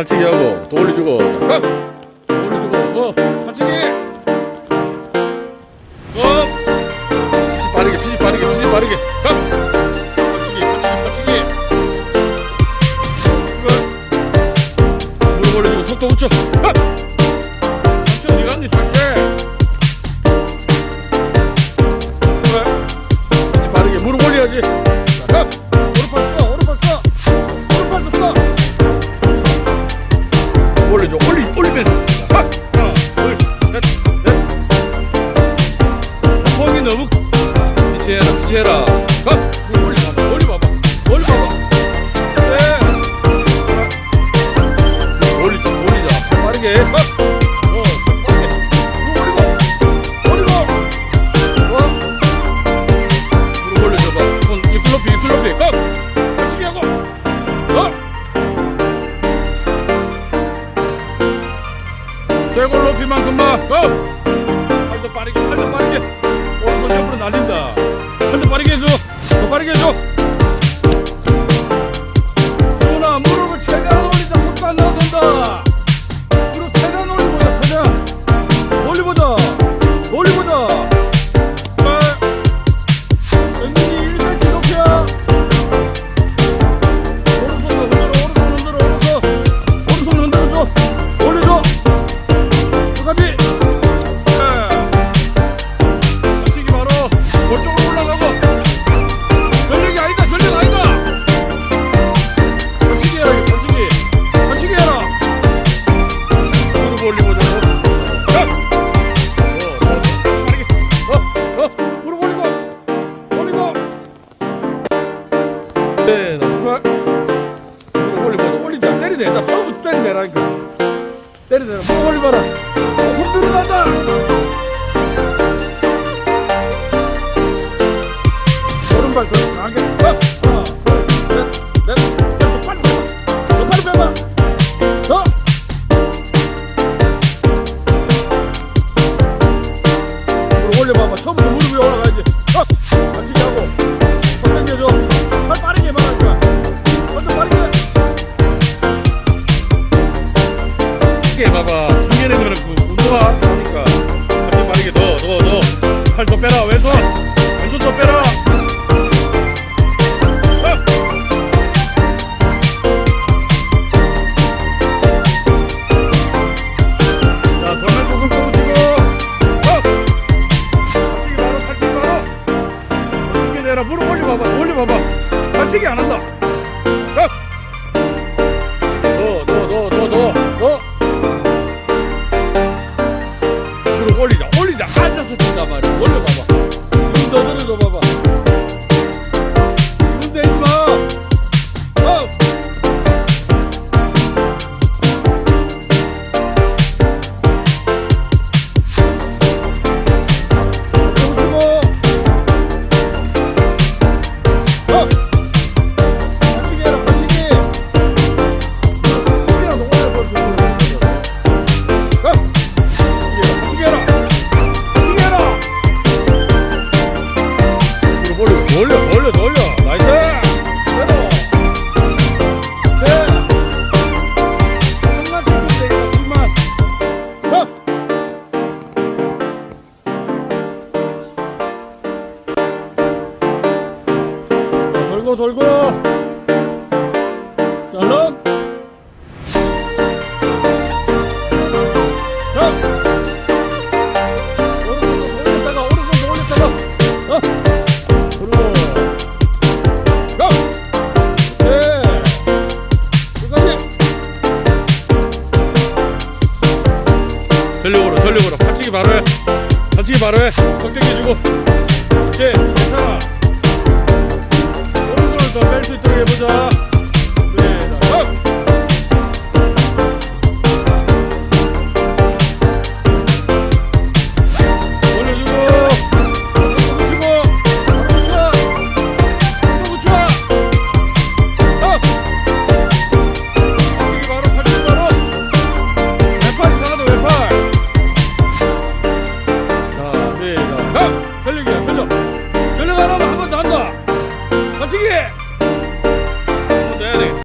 탈치기 하고 또 올려주고 어! 또 올려주고 어! 탈치기 어! 빠르게 피지 빠르게 피지 빠르게 가! 몸이 너무 피치해라 피치해라. 올리자올리자올리자올리자. 빠르게. 가. 马上结。 해라고 때려내라. 먹어버리 봐라. 물들이 간다. 오른발 더 강하게 처음부터 무릎이 올라가야지. 이게 봐봐. 이면에도 그렇고 운동화 하니까. 갑자기 빠르게 너 너 너팔좀 빼라. 我这环保 돌고 돌고 덜렁 전력으로 전력으로. 받치기 바로해. 받치기 바로해. 걱정해주고. 오케이 괜찮아. Verso il tuo riposo